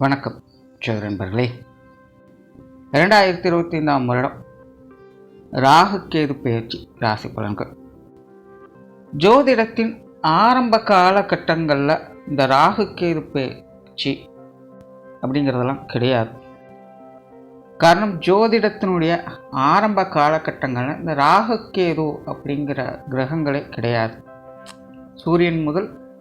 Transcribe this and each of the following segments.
வணக்கம் ஜோதி ரெண்டாயிரத்தி இரண்டாயிரத்தி இருபத்தி ஐந்தாம் வருடம் ராகு கேது ராசி பலன்கள். ஜோதிடத்தின் ஆரம்ப காலகட்டங்களில் இந்த ராகு கேது அப்படிங்கிறதெல்லாம் கிடையாது. காரணம் ஜோதிடத்தினுடைய ஆரம்ப காலகட்டங்களில் இந்த ராகு அப்படிங்கிற கிரகங்களே கிடையாது. சூரியன் முதல்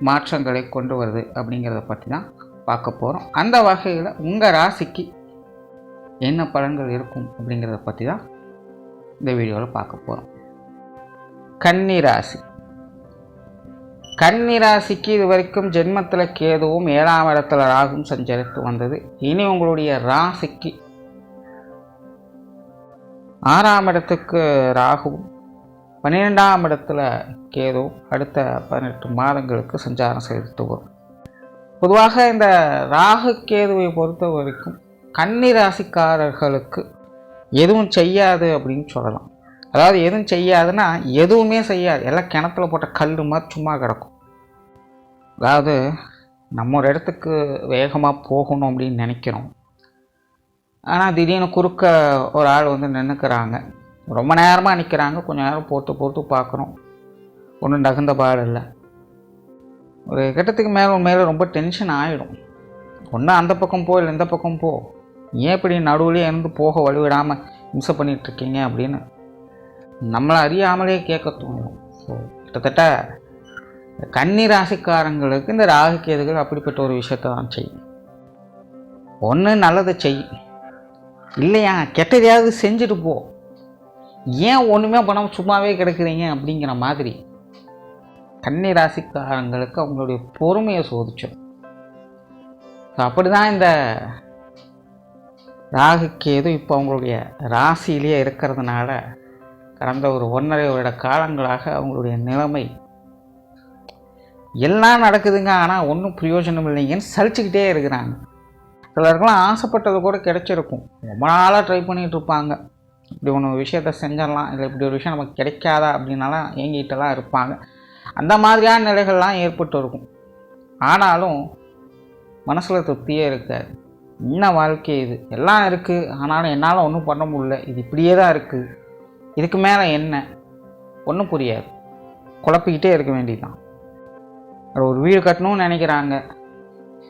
மாற்றங்களை கொண்டு வருது அப்படிங்கிறத பற்றி தான் பார்க்க போகிறோம் அந்த வகையில் உங்கள் ராசிக்கு என்ன பலன்கள் இருக்கும் அப்படிங்கிறத பற்றி தான் இந்த வீடியோவில் பார்க்க போகிறோம் கன்னி ராசி. கன்னி ராசிக்கு இது வரைக்கும் ஜென்மத்தில் கேதுவும் ஏழாம் இடத்துல ராகும் சஞ்சரித்து வந்தது. இனி உங்களுடைய ராசிக்கு ஆறாம் இடத்துக்கு ராகுவும் பன்னிரெண்டாம் இடத்துல கேதுவும் அடுத்த பதினெட்டு மாதங்களுக்கு சஞ்சாரம் செய்துட்டு வரும் பொதுவாக இந்த ராகு கேதுவை பொறுத்த வரைக்கும் கன்னி ராசிக்காரர்களுக்கு எதுவும் செய்யாது அப்படின்னு சொல்லலாம். அதாவது எதுவும் செய்யாதுன்னா எதுவுமே செய்யாது. எல்லாம் கிணத்துல போட்ட கல் மாதிரி சும்மா கிடக்கும். அதாவது நம்ம ஒரு இடத்துக்கு வேகமாக போகணும் அப்படின்னு நினைக்கிறோம். ஆனால் திடீர்னு குறுக்க ஒரு ஆள் வந்து நின்றுக்கிறாங்க ரொம்ப நேரமாக நிற்கிறாங்க கொஞ்சம் நேரம் போட்டு போட்டு பார்க்குறோம். ஒன்றும் தகுந்த பாடு இல்லை. ஒரு கட்டத்துக்கு மேலே மேலே ரொம்ப டென்ஷன் ஆகிடும் ஒன்று அந்த பக்கம் போ இல்லை இந்த பக்கம் போ. ஏன் இப்படி நடுவுலேயே இருந்து போக வழிவிடாமல் இம்சை பண்ணிகிட்ருக்கீங்க அப்படின்னு நம்மளை அறியாமலே கேட்க தோணும். ஸோ கிட்டத்தட்ட கன்னி ராசிக்காரங்களுக்கு இந்த ராகு கேதுகள் அப்படிப்பட்ட ஒரு விஷயத்தை தான் செய்யும் ஒன்று நல்லதை செய். இல்லையா? கெட்டதையாவது செஞ்சுட்டு போ. ஏன் ஒன்றுமே பண்ணாமல் சும்மாவே கிடக்குறீங்க அப்படிங்கிற மாதிரி கன்னி ராசிக்காரங்களுக்கு அவங்களுடைய பொறுமையை சோதிச்சோம். ஸோ அப்படி தான் இந்த ராகு இப்போ அவங்களுடைய ராசியிலேயே இருக்கிறதுனால கடந்த ஒரு ஒன்றரை வருட காலங்களாக அவங்களுடைய நிலைமை எல்லாம் நடக்குதுங்க. ஆனால் ஒன்றும் பிரயோஜனம் இல்லைங்கன்னு சலிச்சுக்கிட்டே இருக்கிறாங்க. சிலருக்கெல்லாம் ஆசைப்பட்டது கூட கிடைச்சிருக்கும். ரொம்ப நாளாக ட்ரை பண்ணிகிட்டு இருப்பாங்க. இப்படி ஒன்று விஷயத்த செஞ்சிடலாம். இல்லை இப்படி ஒரு விஷயம் நமக்கு கிடைக்காதா அப்படின்னாலாம் ஏங்கிட்டெல்லாம் இருப்பாங்க. அந்த மாதிரியான நிலைகள்லாம் ஏற்பட்டு இருக்கும். ஆனாலும் மனசில் திருப்தியே இருக்காது. என்ன வாழ்க்கை இது? எல்லாம் இருக்குது ஆனாலும் என்னால் ஒன்றும் பண்ண முடியல. இது இப்படியே தான் இருக்குது இதுக்கு மேலே என்ன? ஒன்றும் புரியாது. குழப்பிக்கிட்டே இருக்க வேண்டியதுதான். ஒரு வீடு கட்டணும்னு நினைக்கிறாங்க.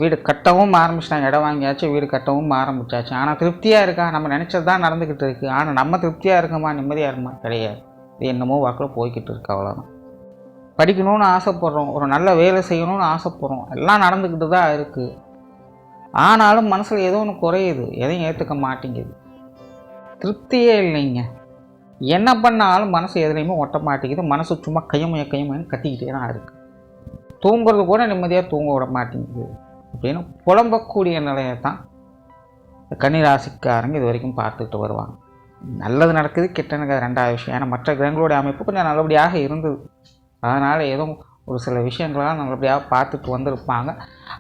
வீடு கட்டவும் ஆரம்பிச்சிட்டாங்க. இடம் வாங்கியாச்சு வீடு கட்டவும் ஆரம்பிச்சாச்சு. ஆனால் திருப்தியாக இருக்கா? நம்ம நினச்சது தான் நடந்துக்கிட்டு இருக்குது ஆனால் நம்ம திருப்தியாக இருக்கோமா? நிம்மதியாக இருக்குமா? கிடையாது. இது என்னமோ வாக்கில் போய்கிட்டு இருக்கு அவ்வளோதான் படிக்கணும்னு ஆசைப்பட்றோம். ஒரு நல்ல வேலை செய்யணும்னு ஆசைப்பட்றோம். எல்லாம் நடந்துக்கிட்டு தான் இருக்குது ஆனாலும் மனசில் ஏதோ ஒன்று குறையுது. எதையும் ஏற்றுக்க மாட்டேங்குது. திருப்தியே இல்லைங்க. என்ன பண்ணாலும் மனசு எதுலேயுமே ஒட்ட மாட்டேங்குது. மனசு சும்மா கையமைய கையமையன்னு கத்திக்கிட்டே தான் இருக்குது தூங்குறது கூட நிம்மதியாக தூங்க விட மாட்டேங்குது. அப்படின்னு புலம்பக்கூடிய நிலையை தான் கன்னிராசிக்காரங்க இது வரைக்கும் பார்த்துட்டு வருவாங்க. நல்லது நடக்குது கெட்ட நடக்குது ரெண்டாவது விஷயம். ஏன்னா மற்ற கிரகங்களுடைய அமைப்பு கொஞ்சம் நல்லபடியாக இருந்தது. அதனால் ஏதோ ஒரு சில விஷயங்களெல்லாம் நல்லபடியாக பார்த்துட்டு வந்திருப்பாங்க.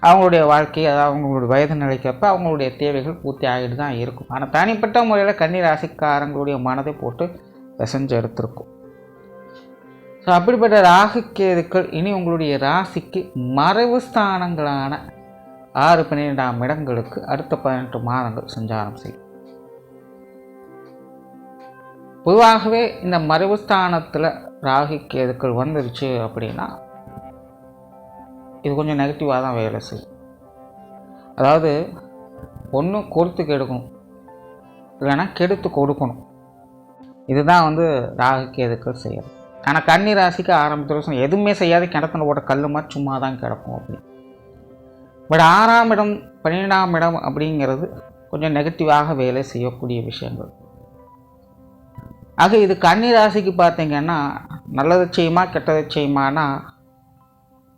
அவங்களுடைய வாழ்க்கை அதாவது அவங்களுடைய வயது நிலைக்கப்ப அவங்களுடைய தேவைகள் பூர்த்தி ஆகிட்டு தான் இருக்கும். ஆனால் தனிப்பட்ட முறையில் கன்னி ராசிக்காரங்களுடைய மனதை போட்டு விசைஞ்சு எடுத்திருக்கும். ஸோ அப்படிப்பட்ட ராகு கேதுக்கள் இனி உங்களுடைய ராசிக்கு மறைவு ஸ்தானங்களான ஆறு பன்னிரெண்டாம் இடங்களுக்கு அடுத்த பதினெட்டு மாதங்கள் சஞ்சாரம் செய்யும். பொதுவாகவே இந்த மறைவுஸ்தானத்தில் ராகி கேதுக்கள் வந்துருச்சு அப்படின்னா இது கொஞ்சம் நெகட்டிவாக தான் வேலை செய்யும். அதாவது ஒன்று கொடுத்து கெடுக்கணும். இல்லைன்னா கெடுத்து கொடுக்கணும். இதுதான் வந்து ராகு கேதுக்கள் செய்யறது. ஆனால் கன்னி ராசிக்கு ஆரம்பத்தில் எதுவுமே செய்யாத கிணத்துல போட்ட கல் மாதிரி சும்மா தான் கிடக்கும் அப்படின்னு. பட் ஆறாம் இடம் பன்னிரெண்டாம் இடம் அப்படிங்கிறது கொஞ்சம் நெகட்டிவாக வேலை செய்யக்கூடிய விஷயங்கள். ஆக இது கன்னி ராசிக்கு பார்த்தீங்கன்னா நல்லதை செய்யுமா கெட்டதை செய்யுமானா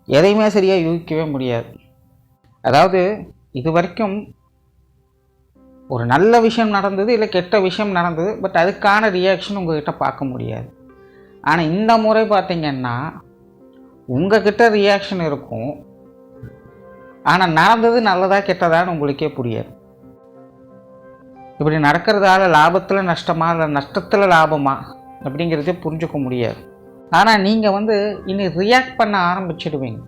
எதையுமே சரியாக யூகிக்கவே முடியாது. அதாவது இது வரைக்கும் ஒரு நல்ல விஷயம் நடந்தது இல்லை கெட்ட விஷயம் நடந்தது பட் அதுக்கான ரியாக்ஷன் உங்கள்கிட்ட பார்க்க முடியாது. ஆனால் இந்த முறை பார்த்தீங்கன்னா உங்ககிட்ட ரியாக்ஷன் இருக்கும் ஆனால் நடந்தது நல்லதா கெட்டதான்னு உங்களுக்கே புரியாது. இப்படி நடக்கிறதால லாபத்தில் நஷ்டமா இல்லை நஷ்டத்தில் லாபமா அப்படிங்கிறதே புரிஞ்சுக்க முடியாது. ஆனால் நீங்கள் வந்து இனி ரியாக்ட் பண்ண ஆரம்பிச்சிடுவீங்க.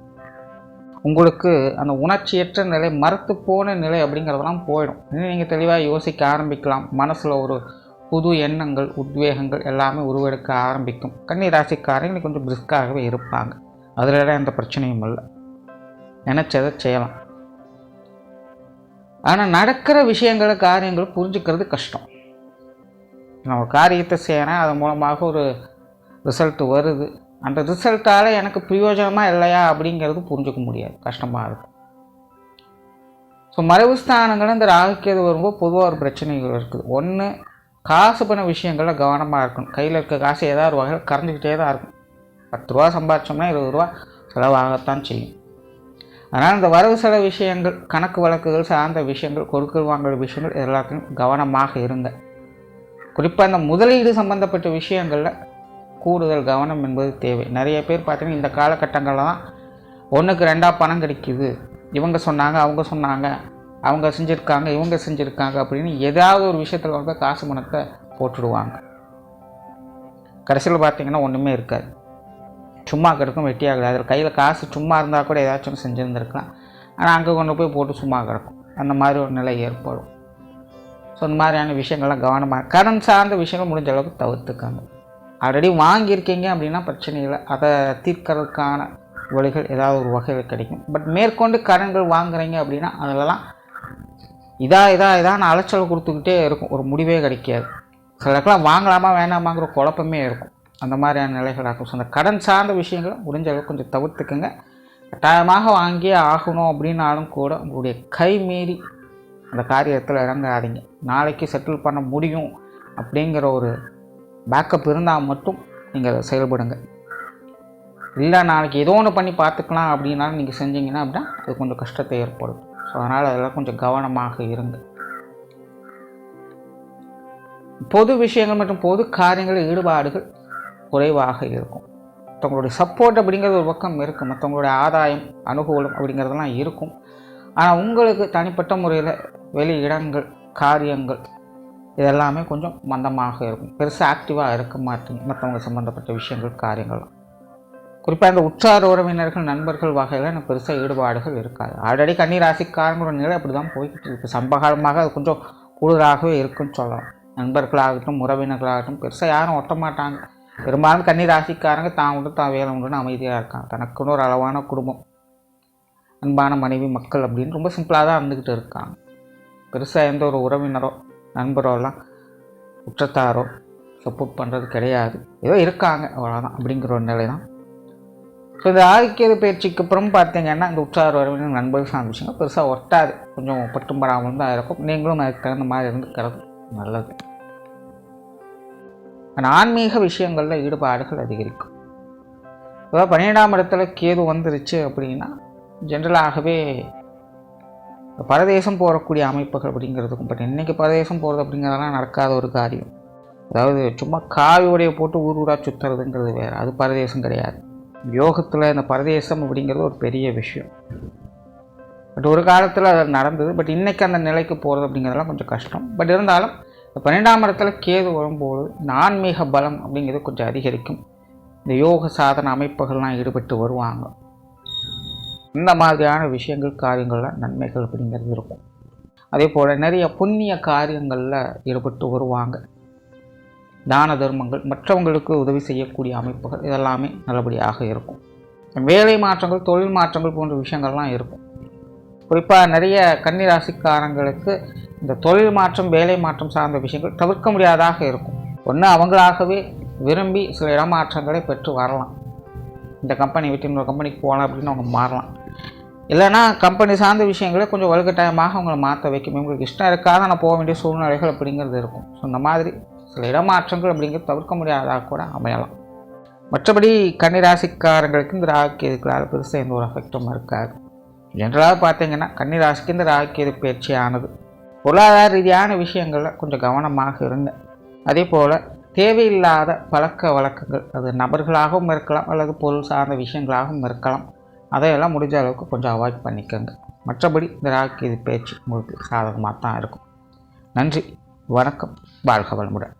உங்களுக்கு அந்த உணர்ச்சியற்ற நிலை மறுத்து போன நிலை அப்படிங்கிறதெல்லாம் போயிடும். இன்னும் நீங்கள் தெளிவாக யோசிக்க ஆரம்பிக்கலாம். மனசில் ஒரு புது எண்ணங்கள் உத்வேகங்கள் எல்லாமே உருவெடுக்க ஆரம்பிக்கும். கன்னி ராசிக்காரங்க கொஞ்சம் பிரிஸ்காகவே இருப்பாங்க. அதில் எந்த பிரச்சனையும் இல்லை. நினச்சதை செய்யலாம். ஆனால் நடக்கிற விஷயங்களை காரியங்களை புரிஞ்சுக்கிறது கஷ்டம். நான் ஒரு காரியத்தை செய்கிறேன் அதன் மூலமாக ஒரு ரிசல்ட் வருது. அந்த ரிசல்ட்டால் எனக்கு பிரயோஜனமாக இல்லையா அப்படிங்கிறது புரிஞ்சுக்க முடியாது. கஷ்டமாக இருக்கும் ஸோ மறைவு ஸ்தானங்கள் இந்த ராகுக்கேது வரும்போது பொதுவாக ஒரு பிரச்சனைகள் இருக்குது. ஒன்று காசு பண்ண விஷயங்களில் கவனமாக இருக்கணும். கையில் இருக்க காசு ஏதாவது ஒரு வகையில் கரைஞ்சிக்கிட்டே தான் இருக்கும் பத்து ரூபா சம்பாதிச்சோம்னா இருபது ரூபா செலவாகத்தான் செய்யும். அதனால் இந்த வரவு செலவு விஷயங்கள் கணக்கு வழக்குகள் சார்ந்த விஷயங்கள் கொடுக்கல் வாங்கல் விஷயங்கள் எல்லாத்தையும் கவனமாக இருங்க. குறிப்பாக இந்த முதலீடு சம்மந்தப்பட்ட விஷயங்களில் கூடுதல் கவனம் என்பது தேவை. நிறைய பேர் பார்த்தீங்கன்னா இந்த காலகட்டங்களில் தான் ஒன்றுக்கு ரெண்டாக பணம் கிடைக்குது. இவங்க சொன்னாங்க அவங்க சொன்னாங்க அவங்க செஞ்சுருக்காங்க இவங்க செஞ்சுருக்காங்க அப்படின்னு ஏதாவது ஒரு விஷயத்தில் வந்து காசு பணத்தை போட்டுடுவாங்க. கடைசியில் பார்த்தீங்கன்னா ஒன்றுமே இருக்காது. சும்மா கிடக்கும் வெட்டி வெட்டியாகுது அதில் கையில் காசு சும்மா இருந்தால் கூட ஏதாச்சும் ஒன்று செஞ்சுருந்துருக்கலாம். ஆனால் அங்கே கொண்டு போய் போட்டு சும்மா கிடக்கும். அந்த மாதிரி ஒரு நிலை ஏற்படும். ஸோ இந்த மாதிரியான விஷயங்கள்லாம் கவனமாக கடன் சார்ந்த விஷயங்கள் முடிஞ்ச அளவுக்கு தவிர்த்துக்காங்க. ஆல்ரெடி வாங்கியிருக்கீங்க அப்படின்னா பிரச்சனை இல்லை. அதை தீர்க்கறதுக்கான வழிகள் ஏதாவது ஒரு வகையில் கிடைக்கும். பட் மேற்கொண்டு கடன்கள் வாங்குறீங்க அப்படின்னா அதிலலாம் இதாக இதாக இதான் அலைச்சல் கொடுத்துக்கிட்டே இருக்கும். ஒரு முடிவே கிடைக்காது. சிலருக்கெல்லாம் வாங்கலாமா வேணாமாங்கிற குழப்பமே இருக்கும். அந்த மாதிரியான நிலைகள் ஆகும். ஸோ அந்த கடன் சார்ந்த விஷயங்களை முடிஞ்ச அளவுக்கு கொஞ்சம் தவிர்த்துக்குங்க. கட்டாயமாக வாங்கியே ஆகணும் அப்படின்னாலும் கூட உங்களுடைய கை மீறி அந்த காரியத்தில் இறங்காதீங்க. நாளைக்கு செட்டில் பண்ண முடியும் அப்படிங்கிற ஒரு பேக்கப் இருந்தால் மட்டும் நீங்கள் அதை செயல்படுங்க. இல்லை நாளைக்கு ஏதோ ஒன்று பண்ணி பார்த்துக்கலாம் அப்படின்னாலும் நீங்கள் செஞ்சீங்கன்னா அப்படின்னா அது கொஞ்சம் கஷ்டத்தை ஏற்படும். ஸோ அதனால் அதெல்லாம் கொஞ்சம் கவனமாக இருங்க. பொது விஷயங்கள் மற்றும் பொது காரியங்களில் ஈடுபாடுகள் குறைவாக இருக்கும். மற்றவங்களுடைய சப்போர்ட் அப்படிங்கிறது ஒரு பக்கம் இருக்கும் மற்றவங்களுடைய ஆதாயம் அனுகூலம் அப்படிங்கிறதெல்லாம் இருக்கும். ஆனால் உங்களுக்கு தனிப்பட்ட முறையில் வெளி இடங்கள் காரியங்கள் இதெல்லாமே கொஞ்சம் மந்தமாக இருக்கும். பெருசாக ஆக்டிவாக இருக்க மாட்டீங்க மற்றவங்க சம்மந்தப்பட்ட விஷயங்கள் காரியங்கள்லாம் குறிப்பாக இந்த உற்றார் உறவினர்கள் நண்பர்கள் வகையில் எனக்கு பெருசாக ஈடுபாடுகள் இருக்காது. ஆல்ரெடி கன்னிராசிக்காரங்களோட நிலை அப்படி தான் போய்கிட்டு இருக்குது சம்பகாலமாக அது கொஞ்சம் கூடுதலாகவே இருக்குன்னு சொல்லலாம். நண்பர்களாகட்டும் உறவினர்களாகட்டும் பெருசாக யாரும் ஒட்ட மாட்டாங்க. பெரும்பாலும் கன்னிராசிக்காரங்க தான் உண்டு தான் வேலை உண்டுன்னு அமைதியாக இருக்கான் தனக்குன்னு ஒரு அளவான குடும்பம் அன்பான மனைவி மக்கள் அப்படின்னு ரொம்ப சிம்பிளாக தான் இருந்துக்கிட்டு இருக்காங்க. பெருசாக எந்த ஒரு உறவினரோ நண்பரோலாம் குற்றத்தாரோ சப்போர்ட் பண்ணுறது கிடையாது. ஏதோ இருக்காங்க அவ்வளோதான் அப்படிங்கிற ஒரு நிலை தான் ஸோ இந்த ஆதிக்கியது பயிற்சிக்கு அப்புறம் பார்த்தீங்கன்னா இந்த உற்சார உறவினர் நண்பர்கள் சார்ந்த விஷயங்கள் பெருசாக ஒட்டாது. கொஞ்சம் பட்டும் படாமல் தான் இருக்கும். நீங்களும் அதுக்கு தகுந்த மாதிரி இருந்துக்கிறது நல்லது. ஆனால் ஆன்மீக விஷயங்களில் ஈடுபாடுகள் அதிகரிக்கும். இப்போ பன்னிரெண்டாம் இடத்துல கேது வந்துருச்சு அப்படின்னா ஜென்ரலாகவே பரதேசம் போகக்கூடிய அமைப்புகள் அப்படிங்கிறதுக்கும் பட் இன்றைக்கி பரதேசம் போகிறது அப்படிங்கிறதெல்லாம் நடக்காத ஒரு காரியம். அதாவது சும்மா காவி உடைய போட்டு ஊர் ஊராக சுற்றுறதுங்கிறது வேறு. அது பரதேசம் கிடையாது. யோகத்தில் இந்த பரதேசம் அப்படிங்கிறது ஒரு பெரிய விஷயம். பட் ஒரு காலத்தில் அது நடந்தது. பட் இன்றைக்கி அந்த நிலைக்கு போகிறது அப்படிங்கிறதெல்லாம் கொஞ்சம் கஷ்டம். பட் இருந்தாலும் பன்னெண்டாம் இடத்துல கேது வரும்போது இந்த ஆன்மீக பலம் அப்படிங்கிறது கொஞ்சம் அதிகரிக்கும். இந்த யோக சாதன அமைப்புகள்லாம் ஈடுபட்டு வருவாங்க. இந்த மாதிரியான விஷயங்கள் காரியங்களில் நன்மைகள் அப்படிங்கிறது இருக்கும். அதே போல் நிறைய புண்ணிய காரியங்களில் ஈடுபட்டு வருவாங்க. தான தர்மங்கள் மற்றவங்களுக்கு உதவி செய்யக்கூடிய அமைப்புகள் இதெல்லாமே நல்லபடியாக இருக்கும். வேலை மாற்றங்கள் தொழில் மாற்றங்கள் போன்ற விஷயங்கள்லாம் இருக்கும். குறிப்பாக நிறைய கன்னிராசிக்காரங்களுக்கு இந்த தொழில் மாற்றம் வேலை மாற்றம் சார்ந்த விஷயங்கள் தவிர்க்க முடியாதாக இருக்கும். ஒன்று அவங்களாகவே விரும்பி சில இடமாற்றங்களை பெற்று வரலாம். இந்த கம்பெனி விட்டு இன்னொரு கம்பெனிக்கு போகலாம் அப்படின்னு அவங்க மாறலாம். இல்லைனா கம்பெனி சார்ந்த விஷயங்களே கொஞ்சம் வலுக்கட்டாயமாக அவங்கள மாற்ற வைக்கும். இவங்களுக்கு இஷ்டம் இருக்காத நான் போக வேண்டிய சூழ்நிலைகள் அப்படிங்கிறது இருக்கும். ஸோ இந்த மாதிரி சில இடமாற்றங்கள் அப்படிங்கிறது தவிர்க்க முடியாதாக கூட அமையலாம். மற்றபடி கன்னிராசிக்காரங்களுக்கு இந்த ராகுக்கேதுக்களால் பெருசாக எந்த ஒரு எஃபெக்டும் இருக்காது. ஜென்ரலாக பார்த்தீங்கன்னா கன்னிராசிக்கு இந்த ராகுக்கேது பயிற்சி ஆனது பொருளாதார ரீதியான விஷயங்களில் கொஞ்சம் கவனமாக இருங்க. அதே போல் தேவையில்லாத பழக்க வழக்கங்கள் அது நபர்களாகவும் இருக்கலாம் அல்லது பொருள் சார்ந்த விஷயங்களாகவும் இருக்கலாம். அதையெல்லாம் முடிஞ்ச அளவுக்கு கொஞ்சம் அவாய்ட் பண்ணிக்கோங்க. மற்றபடி இந்த ராகுக்கேது பேச்சு உங்களுக்கு சாதகமாக தான் இருக்கும். நன்றி வணக்கம் வாழ்க வளமுடன்.